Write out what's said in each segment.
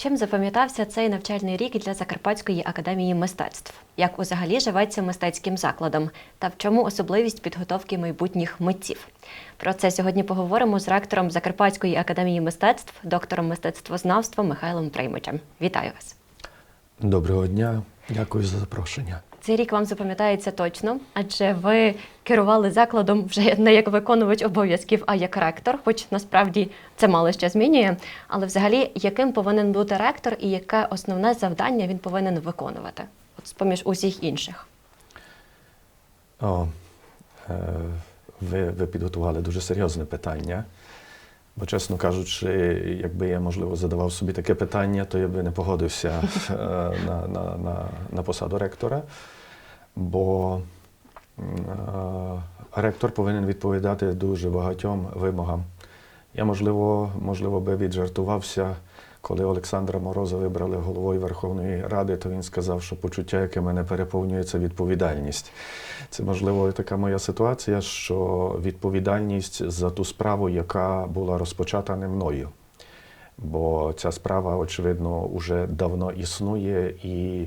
Чим запам'ятався цей навчальний рік для Закарпатської академії мистецтв? Як взагалі живеться мистецьким закладом? Та в чому особливість підготовки майбутніх митців? Про це сьогодні поговоримо з ректором Закарпатської академії мистецтв, доктором мистецтвознавства Михайлом Приймичем. Вітаю вас! Доброго дня, дякую за запрошення. Цей рік вам запам'ятається точно, адже ви керували закладом вже не як виконувач обов'язків, а як ректор, хоч насправді це мало ще змінює. Але взагалі, яким повинен бути ректор і яке основне завдання він повинен виконувати? От з-поміж усіх інших. О, е, ви, ви підготували дуже серйозне питання. Бо, чесно кажучи, якби я, можливо, задавав собі таке питання, то я би не погодився е, на, на, на, на посаду ректора. Бо е, ректор повинен відповідати дуже багатьом вимогам. Я, можливо, можливо, би віджартувався, коли Олександра Мороза вибрали головою Верховної Ради, то він сказав, що почуття, яке мене переповнює, це відповідальність. Це, можливо, така моя ситуація, що відповідальність за ту справу, яка була розпочата не мною. Бо ця справа, очевидно, вже давно існує, і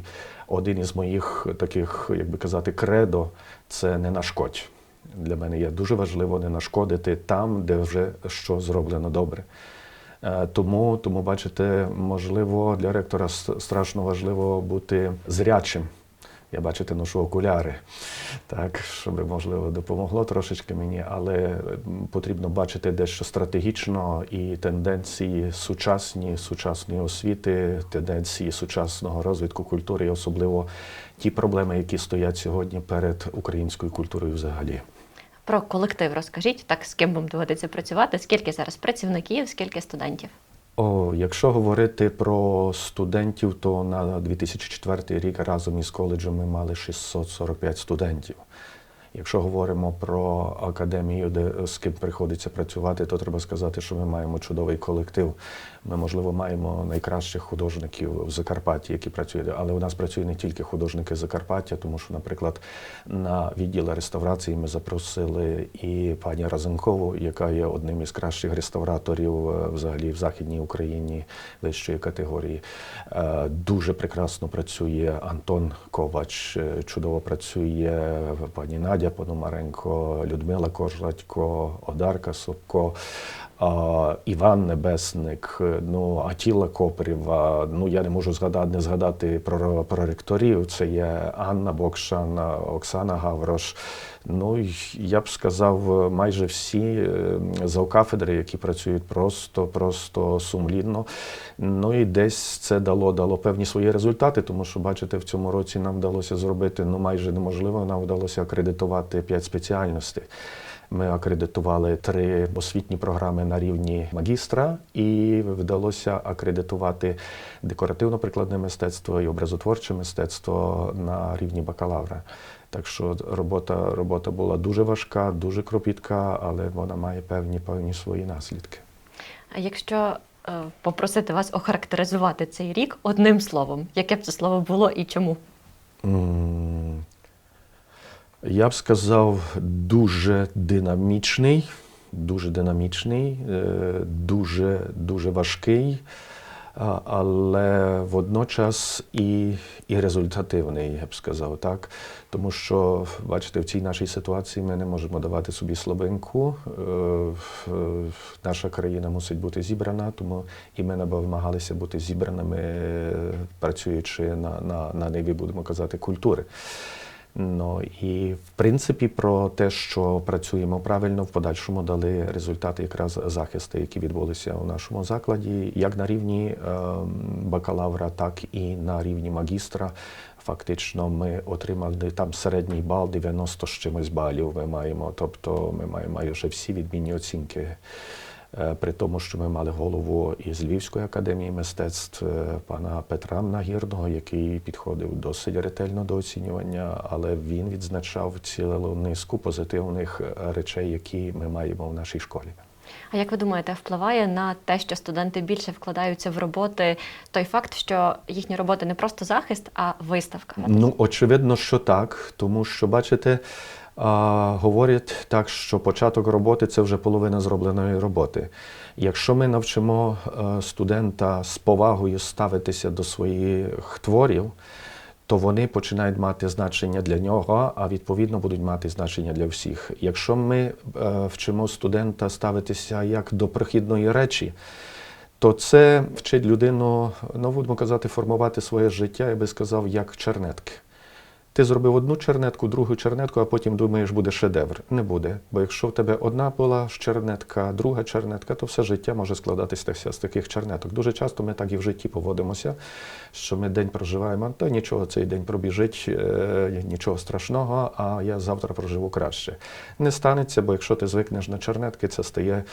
один із моїх таких, як би казати, кредо це не нашкодь. Для мене є дуже важливо не нашкодити там, де вже що зроблено добре. Е, Тому, тому, бачите, можливо, для ректора страшно важливо бути зрячим. Я бачите, ношу окуляри, так, щоб можливо допомогло трошечки мені, але потрібно бачити дещо стратегічно і тенденції сучасні, сучасної освіти, тенденції сучасного розвитку культури, і особливо ті проблеми, які стоять сьогодні перед українською культурою взагалі. Про колектив розкажіть, так з ким вам доводиться працювати, скільки зараз працівників, скільки студентів? О, якщо говорити про студентів, то на 2004 рік разом із коледжем ми мали 645 студентів. Якщо говоримо про академію, де з ким приходиться працювати, то треба сказати, що ми маємо чудовий колектив. Ми, можливо, маємо найкращих художників в Закарпатті, які працюють. Але у нас працюють не тільки художники Закарпаття, тому що, наприклад, на відділ реставрації ми запросили і пані Разенкову, яка є одним із кращих реставраторів е, взагалі в Західній Україні вищої категорії. Е, Дуже прекрасно працює Антон Ковач, е, чудово працює пані Надя Пономаренко, Людмила Кожладько, Одарка Собко. Іван Небесник, е, ну Атіла Копрєва. Ну я не можу згадати не згадати про, про ректорів. Це є Анна Бокшан, Оксана Гаврош. Ну я б сказав, майже всі е, завкафедри, які працюють просто, просто сумлінно. Ну і десь це дало, дало певні свої результати, тому що, бачите, в цьому році нам вдалося зробити ну майже неможливо. Нам вдалося акредитувати п'ять спеціальностей. Ми акредитували три освітні програми на рівні магістра, і вдалося акредитувати декоративно-прикладне мистецтво і образотворче мистецтво на рівні бакалавра. Так що робота, робота була дуже важка, дуже кропітка, але вона має певні певні свої наслідки. А якщо е, попросити вас охарактеризувати цей рік одним словом, яке б це слово було і чому? Я б сказав, дуже динамічний, дуже динамічний, е, дуже, дуже важкий, але водночас і, і результативний, я б сказав, так. Тому що, бачите, в цій нашій ситуації ми не можемо давати собі слабинку. Е, е, Наша країна мусить бути зібрана, тому і ми намагалися бути зібраними, е, працюючи на, на, на ниві, будемо казати, культури. Ну і в принципі про те, що працюємо правильно, в подальшому дали результати якраз захисти, які відбулися у нашому закладі, як на рівні е, бакалавра, так і на рівні магістра. Фактично, ми отримали там середній бал 90 з чимось балів. Ми маємо, тобто ми маємо майже всі відмінні оцінки. Е, При тому, що ми мали голову із Львівської академії мистецтв е, пана Петра Нагірного, який підходив досить ретельно до оцінювання, але він відзначав цілу низку позитивних е, речей, які ми маємо в нашій школі. А як ви думаєте, впливає на те, що студенти більше вкладаються в роботи, той факт, що їхні роботи не просто захист, а виставка? Ну, очевидно, що так, тому що бачите. А, говорять так, що початок роботи це вже половина зробленої роботи. Якщо ми навчимо е, студента з повагою ставитися до своїх творів, то вони починають мати значення для нього, а відповідно будуть мати значення для всіх. Якщо ми е, вчимо студента ставитися як до прохідної речі, то це вчить людину, ну будемо казати, формувати своє життя, я би сказав, як чернетки. Ти зробив одну чернетку, другу чернетку, а потім думаєш, буде шедевр. Не буде. Бо якщо в тебе одна була чернетка, друга чернетка, то все життя може складатися з таких чернеток. Дуже часто ми так і в житті поводимося, що ми день проживаємо, та нічого, цей день пробіжить, е, нічого страшного, а я завтра проживу краще. Не станеться, бо якщо ти звикнеш на чернетки, це стає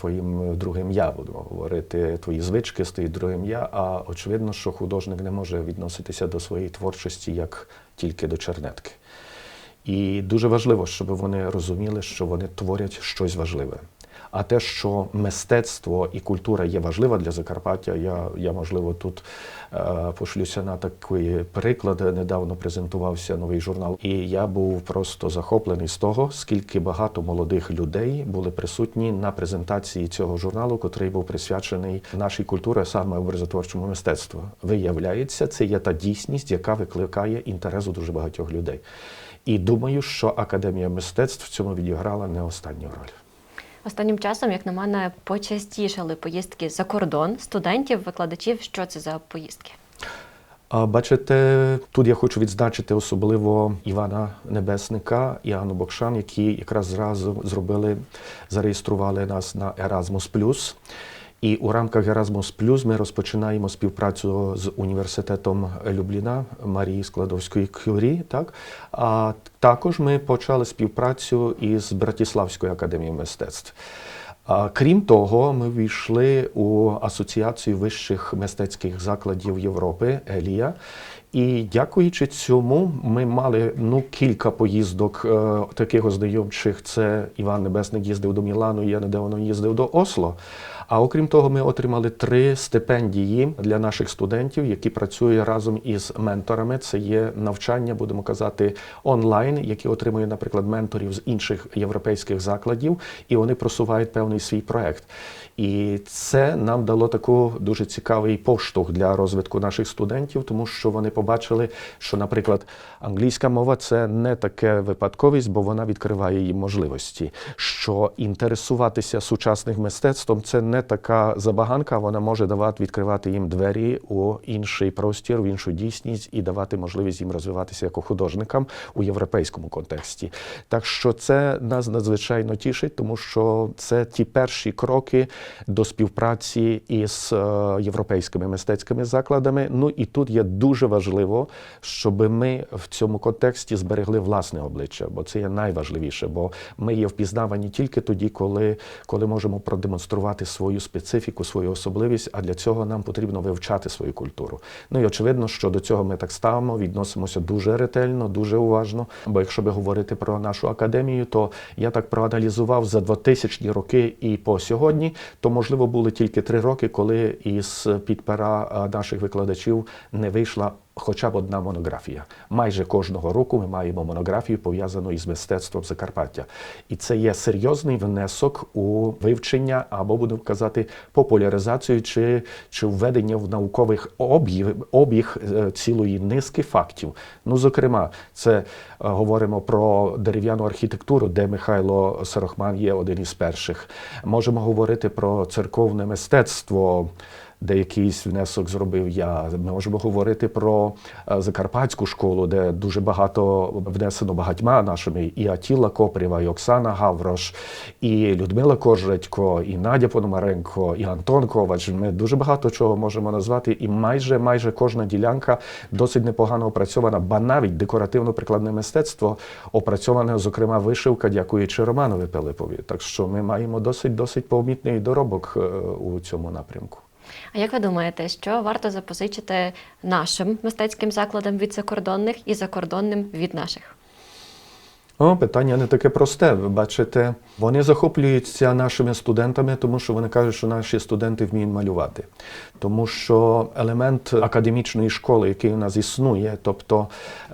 твоїм другим я, будемо говорити. Твої звички стають другим я. А очевидно, що художник не може відноситися до своєї творчості як тільки до чернетки. І дуже важливо, щоб вони розуміли, що вони творять щось важливе. А те, що мистецтво і культура є важлива для Закарпаття, я, я можливо, тут е, пошлюся на такий приклад. Недавно презентувався новий журнал, і я був просто захоплений з того, скільки багато молодих людей були присутні на презентації цього журналу, котрий був присвячений нашій культурі, саме образотворчому мистецтву. Виявляється, це є та дійсність, яка викликає інтерес у дуже багатьох людей. І думаю, що Академія мистецтв в цьому відіграла не останню роль. Останнім часом, як на мене, почастішали поїздки за кордон студентів, викладачів. Що це за поїздки? Бачите, тут я хочу відзначити особливо Івана Небесника і Анну Бокшан, які якраз зразу зробили, зареєстрували нас на Erasmus+. І у рамках Erasmus ми розпочинаємо співпрацю з університетом Любліна Марії Складовської Кюрі. Так? А також ми почали співпрацю із Братиславською академією мистецтв. Крім того, ми війшли у Асоціацію вищих мистецьких закладів Європи Елія. І дякуючи цьому, ми мали ну кілька поїздок е, таких ознайомчих. Це Іван Небесник їздив до Мілану, я недавно їздив до Осло. А окрім того, ми отримали три стипендії для наших студентів, які працюють разом із менторами. Це є навчання, будемо казати, онлайн, які отримують, наприклад, менторів з інших європейських закладів, і вони просувають певний свій проект. І це нам дало таку дуже цікавий поштовх для розвитку наших студентів, тому що вони побачили, що, наприклад, англійська мова це не таке випадковість, бо вона відкриває їм можливості. Що інтересуватися сучасним мистецтвом це не така забаганка, вона може давати відкривати їм двері у інший простір, в іншу дійсність і давати можливість їм розвиватися як художникам у європейському контексті. Так що це нас надзвичайно тішить, тому що це ті перші кроки до співпраці із е, європейськими мистецькими закладами. Ну і тут є дуже важливо, щоб ми в цьому контексті зберегли власне обличчя, бо це є найважливіше, бо ми є впізнавані тільки тоді, коли, коли можемо продемонструвати свою специфіку, свою особливість. А для цього нам потрібно вивчати свою культуру. Ну і очевидно, що до цього ми так ставимо, відносимося дуже ретельно, дуже уважно. Бо якщо би говорити про нашу академію, то я так проаналізував за 2000 роки і по сьогодні, то можливо були тільки три роки, коли із під пера наших викладачів не вийшла. Хоча б одна монографія. Майже кожного року ми маємо монографію пов'язану із мистецтвом Закарпаття. І це є серйозний внесок у вивчення або будемо казати популяризацію чи, чи введення в наукових обіг, обіг е, цілої низки фактів. Ну, зокрема, це е, говоримо про дерев'яну архітектуру, де Михайло Сорохман є один із перших. Можемо говорити про церковне мистецтво де якийсь внесок зробив я. Ми можемо говорити про е, Закарпатську школу, де дуже багато внесено багатьма нашими і Атіла Копрєва, і Оксана Гаврош, і Людмила Кожредько, і Надя Пономаренко, і Антон Ковач. Ми дуже багато чого можемо назвати, і майже майже кожна ділянка досить непогано опрацьована, ба навіть декоративно-прикладне мистецтво опрацьоване, зокрема, вишивка, дякуючи Романові Пилипові. Так що ми маємо досить досить помітний доробок е, у цьому напрямку. А як ви думаєте, що варто запозичити нашим мистецьким закладам від закордонних і закордонним від наших? О, питання не таке просте. Ви бачите, вони захоплюються нашими студентами, тому що вони кажуть, що наші студенти вміють малювати. Тому що елемент академічної школи, який у нас існує, тобто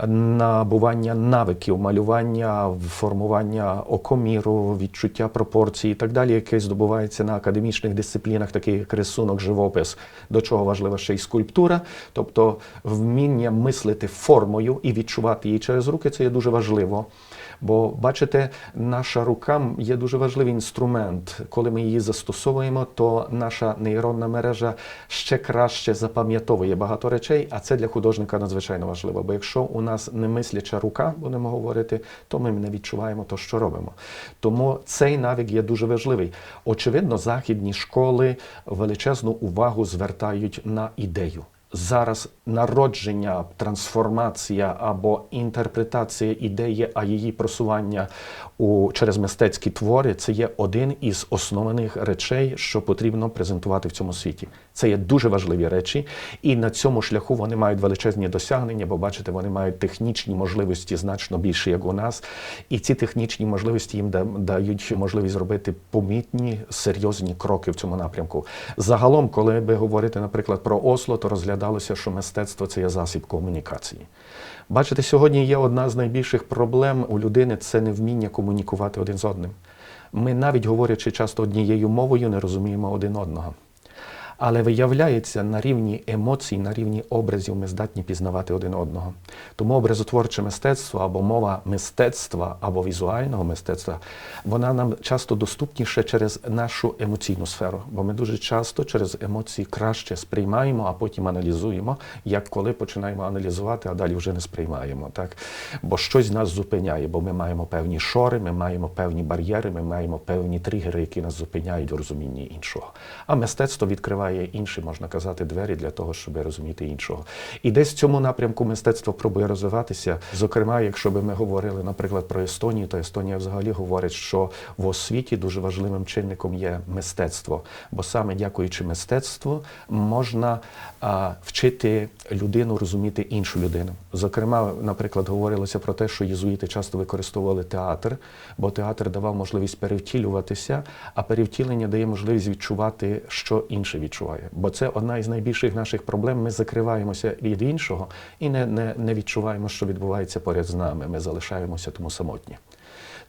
набування навиків, малювання, формування окоміру, відчуття пропорцій і так далі, яке здобувається на академічних дисциплінах, таких як рисунок, живопис, до чого важлива ще й скульптура, тобто вміння мислити формою і відчувати її через руки, це є дуже важливо. Бо бачите, наша рука є дуже важливий інструмент. Коли ми її застосовуємо, то наша нейронна мережа ще краще запам'ятовує багато речей, а це для художника надзвичайно важливо. Бо якщо у нас не мисляча рука, будемо говорити, то ми не відчуваємо то, що робимо. Тому цей навик є дуже важливий. Очевидно, західні школи величезну увагу звертають на ідею. Зараз народження, трансформація або інтерпретація ідеї, а її просування у через мистецькі твори це є один із основних речей, що потрібно презентувати в цьому світі. Це є дуже важливі речі, і на цьому шляху вони мають величезні досягнення, бо бачите, вони мають технічні можливості значно більше, як у нас. І ці технічні можливості їм дають можливість зробити помітні серйозні кроки в цьому напрямку. Загалом, коли ви говорите, наприклад, про Осло, то розглядалося, що мистецтво це є засіб комунікації. Бачите, сьогодні є одна з найбільших проблем у людини це невміння комунікувати один з одним. Ми навіть говорячи часто однією мовою, не розуміємо один одного. Але виявляється, на рівні емоцій, на рівні образів ми здатні пізнавати один одного. Тому образотворче мистецтво або мова мистецтва або візуального мистецтва, вона нам часто доступніша через нашу емоційну сферу. Бо ми дуже часто через емоції краще сприймаємо, а потім аналізуємо, як коли починаємо аналізувати, а далі вже не сприймаємо. Так? Бо щось нас зупиняє, бо ми маємо певні шори, ми маємо певні бар'єри, ми маємо певні тригери, які нас зупиняють в розумінні іншого. А мистецтво відкриває інші, можна казати, двері для того, щоб розуміти іншого. І десь в цьому напрямку мистецтво пробує розвиватися. Зокрема, якщо би ми говорили, наприклад, про Естонію, то Естонія взагалі говорить, що в освіті дуже важливим чинником є мистецтво. Бо саме дякуючи мистецтву можна а, вчити людину розуміти іншу людину. Зокрема, наприклад, говорилося про те, що єзуїти часто використовували театр, бо театр давав можливість перевтілюватися, а перевтілення дає можливість відчувати, що інше відчуває. Бо це одна із найбільших наших проблем. Ми закриваємося від іншого і не, не, не відчуваємо, що відбувається поряд з нами. Ми залишаємося тому самотні.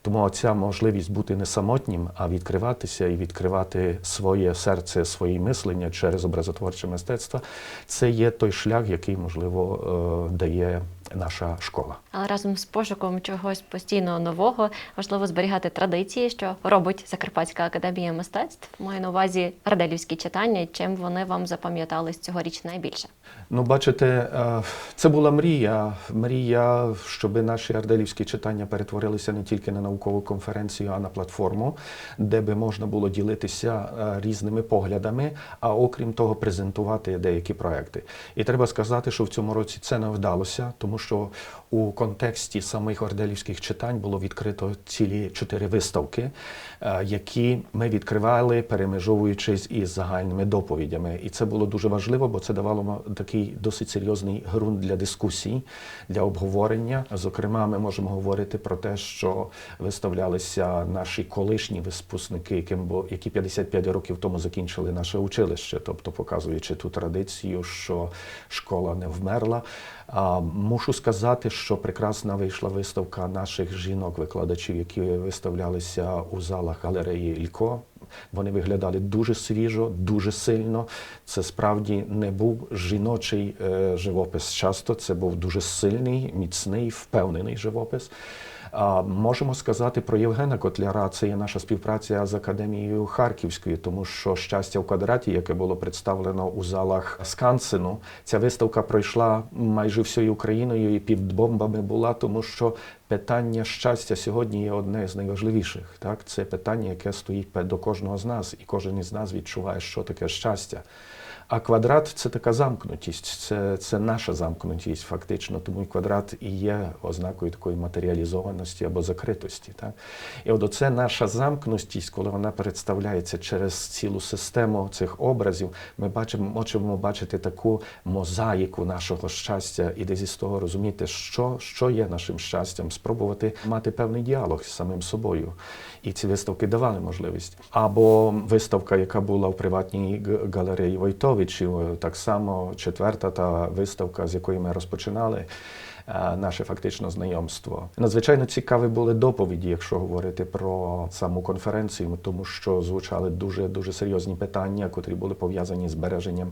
Тому ця можливість бути не самотнім, а відкриватися і відкривати своє серце, свої мислення через образотворче мистецтво, це є той шлях, який, можливо, е, дає наша школа. Але разом з пошуком чогось постійно нового важливо зберігати традиції, що робить Закарпатська академія мистецтв. Маю на увазі раделівські читання, чим вони вам запам'ятались цьогоріч найбільше. Ну, бачите, е, це була мрія. Мрія, щоб наші арделівські читання перетворилися не тільки на наукову конференцію, а на платформу, де би можна було ділитися е, різними поглядами, а окрім того, презентувати деякі проекти. І треба сказати, що в цьому році це не вдалося, тому що у контексті самих орделівських читань було відкрито цілі чотири виставки, е, які ми відкривали, перемежовуючись із загальними доповідями. І це було дуже важливо, бо це давало такий досить серйозний ґрунт для дискусій, для обговорення. Зокрема, ми можемо говорити про те, що виставлялися наші колишні бу- які 55 років тому закінчили наше училище, тобто показуючи ту традицію, що школа не вмерла. Мушу сказати, що прекрасна вийшла виставка наших жінок-викладачів, які виставлялися у залах галереї Ілько. Вони виглядали дуже свіжо, дуже сильно. Це справді не був жіночий е, живопис. Часто це був дуже сильний, міцний, впевнений живопис. Можемо сказати про Євгена Котляра. Це є наша співпраця з академією Харківською, тому що щастя в квадраті, яке було представлено у залах Скансену, ця виставка пройшла майже всією Україною і під бомбами була, тому що питання щастя сьогодні є одне з найважливіших. Так, це питання, яке стоїть до кожного з нас, і кожен із нас відчуває, що таке щастя. А квадрат це така замкнутість, це, це наша замкнутість, фактично. Тому і квадрат і є ознакою такої матеріалізованості або закритості. Так? І от оце наша замкнутість, коли вона представляється через цілу систему цих образів, ми бачимо, можемо бачити таку мозаїку нашого щастя і десь із того розуміти, що, що є нашим щастям, спробувати мати певний діалог з самим собою. І ці виставки давали можливість. Або виставка, яка була в приватній галереї Войтовичів, так само четверта та виставка, з якої ми розпочинали. Е, Наше фактично знайомство. Надзвичайно цікаві були доповіді, якщо говорити про саму конференцію, тому що звучали дуже дуже серйозні питання, котрі були пов'язані з збереженням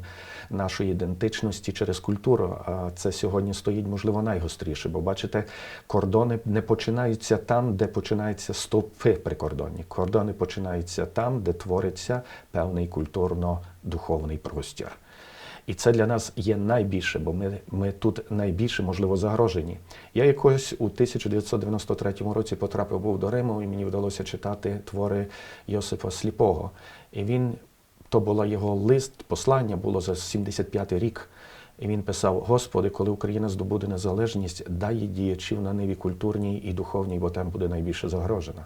нашої ідентичності через культуру. А це сьогодні стоїть, можливо, найгостріше, бо бачите, кордони не починаються там, де починаються стовпи прикордонні. Кордони починаються там, де твориться певний культурно-духовний простір. І це для нас є найбільше, бо ми, ми тут найбільше, можливо, загрожені. Я якось у 1993 році потрапив був до Риму, і мені вдалося читати твори Йосифа Сліпого. І він, то була його лист, послання було за 75 рік. І він писав: Господи, коли Україна здобуде незалежність, дай їй діячів на ниві культурній і духовній, бо там буде найбільше загрожена.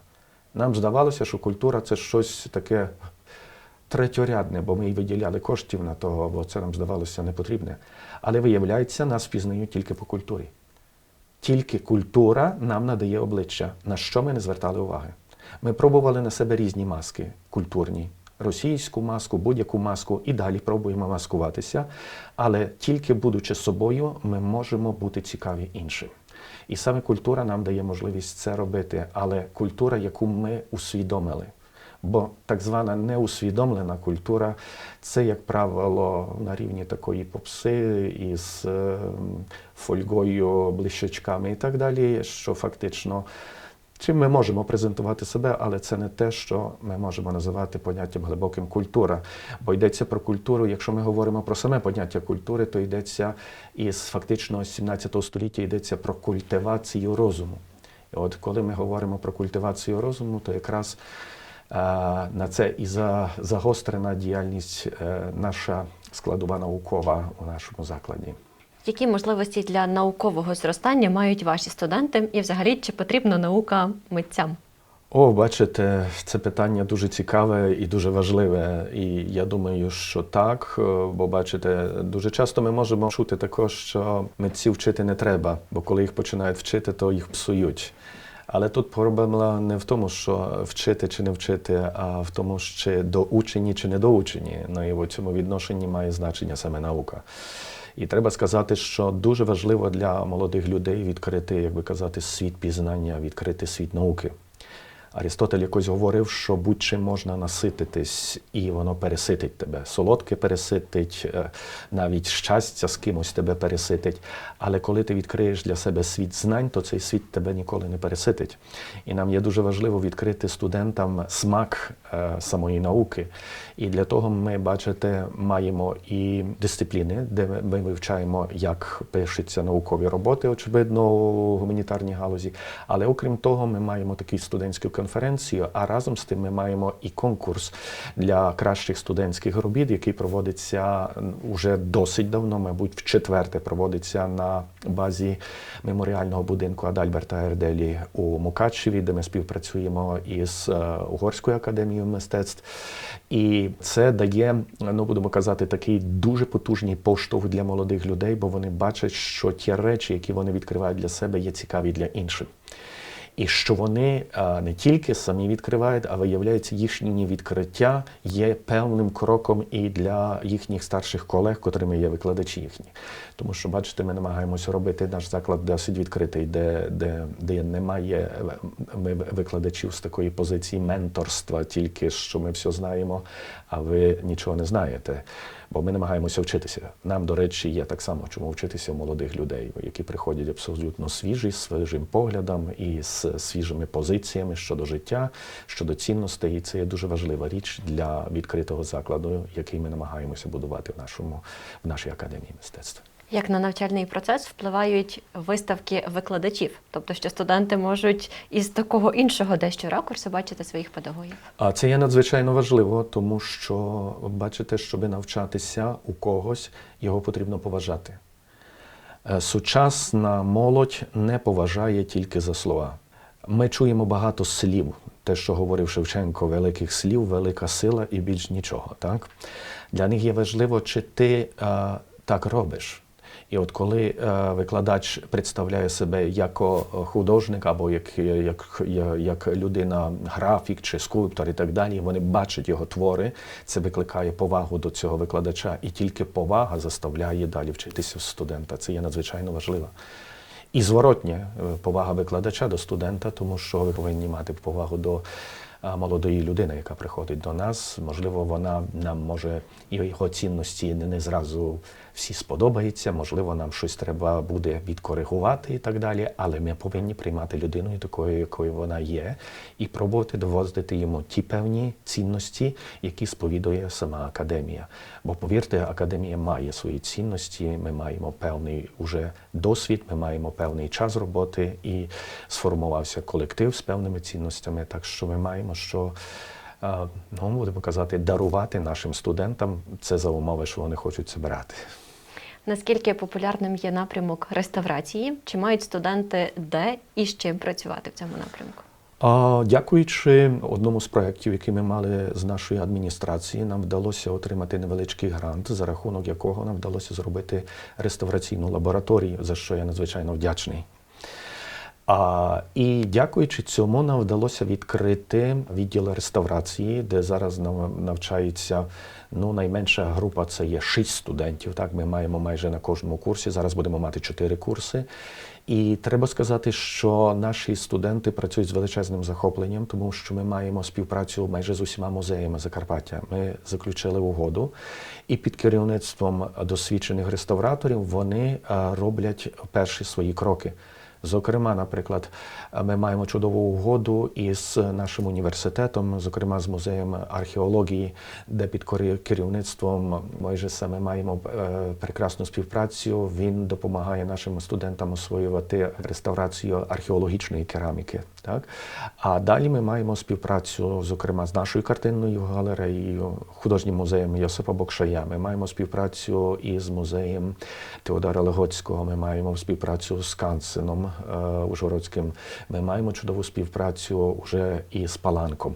Нам здавалося, що культура це щось таке третьорядне, бо ми й виділяли коштів на того, бо це нам здавалося непотрібне. Але виявляється, нас пізнають тільки по культурі. Тільки культура нам надає обличчя, на що ми не звертали уваги. Ми пробували на себе різні маски культурні, російську маску, будь-яку маску, і далі пробуємо маскуватися. Але тільки будучи собою, ми можемо бути цікаві іншим. І саме культура нам дає можливість це робити, але культура, яку ми усвідомили. Бо так звана неусвідомлена культура це, як правило, на рівні такої попси із е, фольгою, блищачками і так далі, що фактично чим ми можемо презентувати себе, але це не те, що ми можемо називати поняттям глибоким культура. Бо йдеться про культуру, якщо ми говоримо про саме поняття культури, то йдеться із фактично 17 століття йдеться про культивацію розуму. І от коли ми говоримо про культивацію розуму, то якраз на це і за, загострена діяльність е, наша складова наукова у нашому закладі. Які можливості для наукового зростання мають ваші студенти, і взагалі чи потрібна наука митцям? О, бачите, це питання дуже цікаве і дуже важливе. І я думаю, що так. е, Бо бачите, дуже часто ми можемо чути також, що митців вчити не треба, бо коли їх починають вчити, то їх псують. Але тут проблема не в тому, що вчити чи не вчити, а в тому, чи доучені чи недоучені. Ну і в цьому відношенні має значення саме наука. І треба сказати, що дуже важливо для молодих людей відкрити, як би казати, світ пізнання, відкрити світ науки. Арістотель якось говорив, що будь-чим можна насититись, і воно переситить тебе. Солодке переситить, е, навіть щастя з кимось тебе переситить. Але коли ти відкриєш для себе світ знань, то цей світ тебе ніколи не переситить. І нам є дуже важливо відкрити студентам смак е, самої науки. І для того ми, бачите, маємо і дисципліни, де ми- вивчаємо, як пишуться наукові роботи, очевидно, у гуманітарній галузі. Але окрім того, ми маємо таку студентську конференцію, а разом з тим ми маємо і конкурс для кращих студентських робіт, який проводиться вже досить давно, мабуть, в четверте проводиться на базі меморіального будинку Адальберта Ерделі у Мукачеві, де ми співпрацюємо із е, Угорською академією мистецтв. І це дає, ну будемо казати, такий дуже потужний поштовх для молодих людей, бо вони бачать, що ті речі, які вони відкривають для себе, є цікаві для інших. І що вони не тільки самі відкривають, а виявляється, їхні відкриття є певним кроком і для їхніх старших колег, котрими є викладачі їхні. Тому що, бачите, ми намагаємося робити наш заклад досить відкритий, де, де, де немає е, викладачів з такої позиції менторства, тільки що ми все знаємо, а ви нічого не знаєте. Бо ми намагаємося вчитися. Нам, до речі, є так само, чому вчитися у молодих людей, які приходять абсолютно свіжі, з свіжим поглядом і з свіжими позиціями щодо життя, щодо цінностей. І це є дуже важлива річ для відкритого закладу, який ми намагаємося будувати в нашому в нашій академії мистецтва. Як на навчальний процес впливають виставки викладачів, тобто що студенти можуть із такого іншого дещо ракурсу бачити своїх педагогів. А це є надзвичайно важливо, тому що бачите, щоб навчатися у когось, його потрібно поважати. Е, Сучасна молодь не поважає тільки за слова. Ми чуємо багато слів. Те, що говорив Шевченко, великих слів, велика сила і більш нічого. Так? Для них є важливо, чи ти е, так робиш. І от коли е, викладач представляє себе як художник або як, як, як, як людина, графік чи скульптор і так далі, вони бачать його твори, це викликає повагу до цього викладача, і тільки повага заставляє далі вчитися студента. Це є надзвичайно важливо. І зворотня е, повага викладача до студента, тому що ви повинні мати повагу до молодої людини, яка приходить до нас. Можливо, вона нам може його цінності не зразу всі сподобаються, можливо, нам щось треба буде відкоригувати і так далі. Але ми повинні приймати людину такою, якою вона є, і пробувати доводити йому ті певні цінності, які сповідує сама академія. Бо повірте, академія має свої цінності. Ми маємо певний уже досвід, ми маємо певний час роботи і сформувався колектив з певними цінностями. Так що ми маємо що. е, Ну, будемо казати, дарувати нашим студентам це за умови, що вони хочуть це брати. Наскільки популярним є напрямок реставрації? Чи мають студенти де і з чим працювати в цьому напрямку? А, Дякуючи одному з проєктів, який ми мали з нашої адміністрації, нам вдалося отримати невеличкий грант, за рахунок якого нам вдалося зробити реставраційну лабораторію, за що я надзвичайно вдячний. А, і дякуючи цьому, нам вдалося відкрити відділ реставрації, де зараз нав- навчається ну, найменша група це є 6 студентів. Так, ми маємо майже на кожному курсі. Зараз будемо мати 4 курси. І треба сказати, що наші студенти працюють з величезним захопленням, тому що ми маємо співпрацю майже з усіма музеями Закарпаття. Ми заключили угоду, і під керівництвом досвідчених реставраторів вони роблять перші свої кроки. Зокрема, наприклад, ми маємо чудову угоду із нашим університетом, зокрема з музеєм археології, де під керівництвом Мойжеса ми маємо е, прекрасну співпрацю. Він допомагає нашим студентам освоювати реставрацію археологічної кераміки. Так? А далі ми маємо співпрацю, зокрема, з нашою картинною галереєю, художнім музеєм Йосипа Бокшая. Ми маємо співпрацю із музеєм Теодора Легоцького. Ми маємо співпрацю з Кансеном Ужгородським. Ми маємо чудову співпрацю вже із Паланком.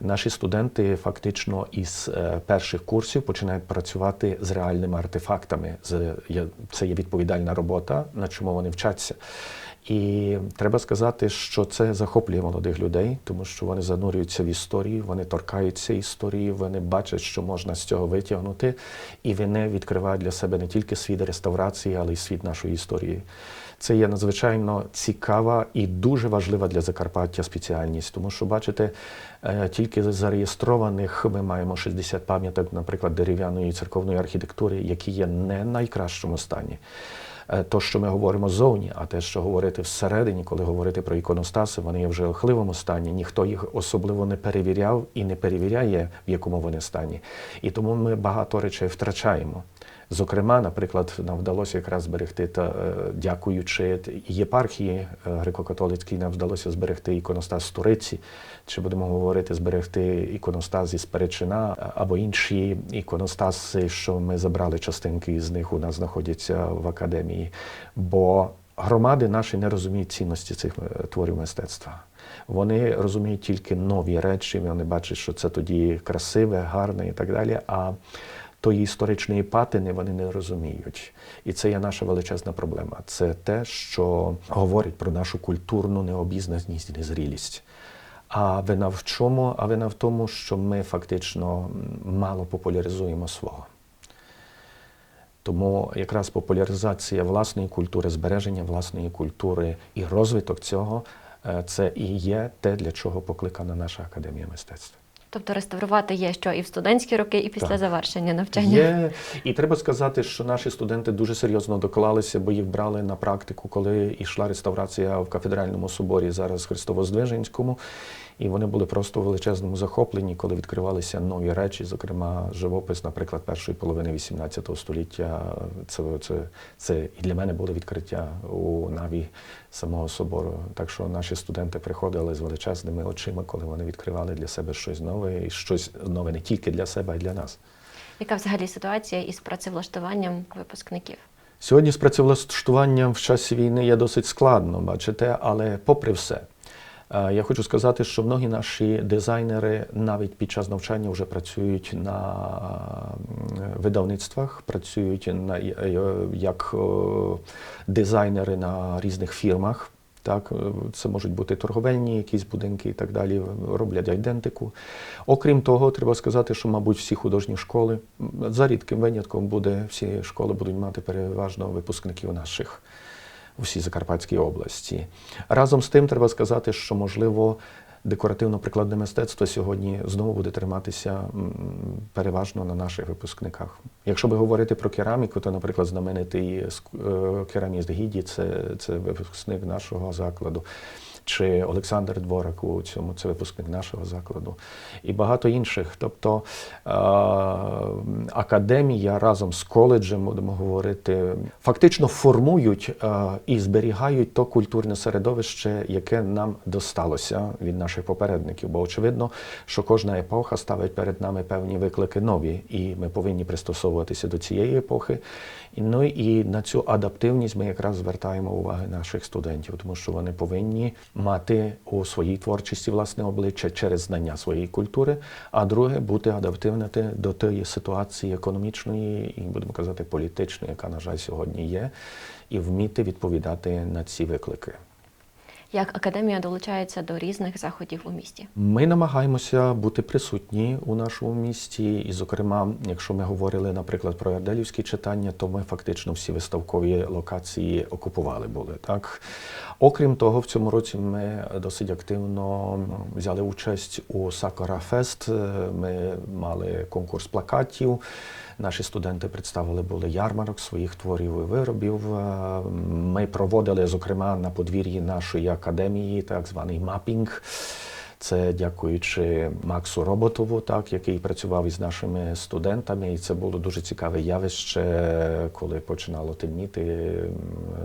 Наші студенти фактично із е, перших курсів починають працювати з реальними артефактами. Це є відповідальна робота, на чому вони вчаться. І треба сказати, що це захоплює молодих людей, тому що вони занурюються в історію, вони торкаються історії, вони бачать, що можна з цього витягнути, і вони відкривають для себе не тільки світ реставрації, але й світ нашої історії. Це є надзвичайно цікава і дуже важлива для Закарпаття спеціальність, тому що, бачите, е, тільки зареєстрованих ми маємо 60 пам'яток, наприклад, дерев'яної церковної архітектури, які є не в найкращому стані. Е, То, що ми говоримо ззовні, а те, що говорити всередині, коли говорити про іконостаси, вони є в жахливому стані. Ніхто їх особливо не перевіряв і не перевіряє, в якому вони стані. І тому ми багато речей втрачаємо. Зокрема, наприклад, нам вдалося якраз зберегти та е, дякуючи єпархії е, греко-католицькій, нам вдалося зберегти іконостас з Туриці, чи будемо говорити зберегти іконостас із Перечина або інші іконостаси, що ми забрали частинки з них у нас знаходяться в академії. Бо громади наші не розуміють цінності цих е, творів мистецтва. Вони розуміють тільки нові речі, вони бачать, що це тоді красиве, гарне і так далі. А тої історичної патини вони не розуміють. І це є наша величезна проблема. Це те, що говорить про нашу культурну необізнаність і незрілість. А вина в чому? А вина в тому, що ми фактично мало популяризуємо свого. Тому якраз популяризація власної культури, збереження власної культури і розвиток цього е, це і є те, для чого покликана наша академія мистецтв. Тобто реставрувати є що і в студентські роки, і після Так. завершення навчання. Є. І треба сказати, що наші студенти дуже серйозно доклалися, бо їх брали на практику, коли йшла реставрація в кафедральному соборі, зараз Христово-Здвиженському. І вони були просто в величезному захопленні, коли відкривалися нові речі, зокрема, живопис, наприклад, першої половини XVIII століття. Це, це, це і для мене було відкриття у наві самого собору. Так що наші студенти приходили з величезними очима, коли вони відкривали для себе щось нове, і щось нове не тільки для себе, а й для нас. Яка взагалі ситуація із працевлаштуванням випускників? Сьогодні з працевлаштуванням в часі війни є досить складно, бачите, але попри все, я хочу сказати, що многі наші дизайнери навіть під час навчання вже працюють на видавництвах, працюють на, е, як е, дизайнери на різних фірмах. Так, е, це можуть бути торговельні якісь будинки і так далі, роблять айдентику. Окрім того, треба сказати, що, мабуть, всі художні школи, за рідким винятком буде, всі школи будуть мати переважно випускників наших у Закарпатській області. Разом з тим, треба сказати, що, можливо, декоративно-прикладне мистецтво сьогодні знову буде триматися переважно на наших випускниках. Якщо би говорити про кераміку, то, наприклад, знаменитий е, кераміст Гіді це, це випускник нашого закладу. Чи Олександр Дворак у цьому це випускник нашого закладу, і багато інших. Тобто е, академія разом з коледжем, будемо говорити, фактично формують е, і зберігають то культурне середовище, яке нам досталося від наших попередників. Бо очевидно, що кожна епоха ставить перед нами певні виклики нові, і ми повинні пристосовуватися до цієї епохи. Ну і на цю адаптивність ми якраз звертаємо уваги наших студентів, тому що вони повинні мати у своїй творчості власне обличчя через знання своєї культури, а друге бути адаптивним до тієї ситуації економічної і будемо казати політичної, яка на жаль сьогодні є, і вміти відповідати на ці виклики. Як академія долучається до різних заходів у місті? Ми намагаємося бути присутні у нашому місті, і, зокрема, якщо ми говорили, наприклад, про Ярделівські читання, то ми фактично всі виставкові локації окупували були. Так, окрім того, в цьому році ми досить активно взяли участь у Сакора Фест. Ми мали конкурс плакатів. Наші студенти представили були ярмарок своїх творів і виробів. Ми проводили, зокрема, на подвір'ї нашої академії так званий мапінг. Це дякуючи Максу Роботову, так, який працював із нашими студентами. І це було дуже цікаве явище, коли починало темніти.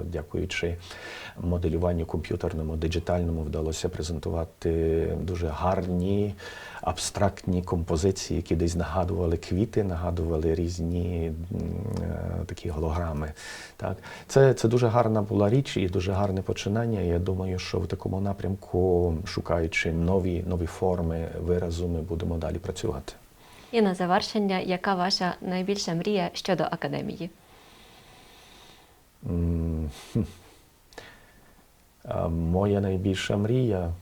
Дякуючи моделюванню комп'ютерному, диджитальному, вдалося презентувати дуже гарні абстрактні композиції, які десь нагадували квіти, нагадували різні е, такі голограми. Так. Це, це дуже гарна була річ і дуже гарне починання. Я думаю, що в такому напрямку, шукаючи нові, нові форми виразу, ми будемо далі працювати. І на завершення, яка ваша найбільша мрія щодо академії? Моя найбільша мрія.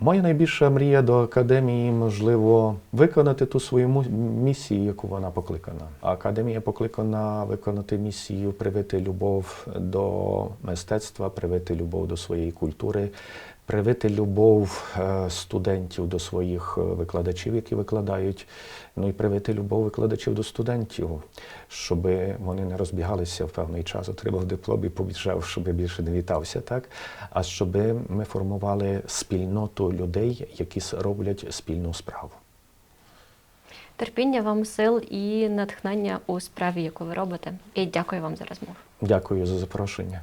Моя найбільша мрія до академії, можливо, виконати ту свою місію, яку вона покликана. Академія покликана виконати місію, привити любов до мистецтва, привити любов до своєї культури, привити любов е, студентів до своїх е, викладачів, які викладають, ну і привити любов викладачів до студентів, щоб вони не розбігалися в певний час, отримав диплом і побіжав, щоб більше не вітався, так? А щоб ми формували спільноту людей, які роблять спільну справу. Терпіння вам сил і натхнення у справі, яку ви робите. І дякую вам за розмову. Дякую за запрошення.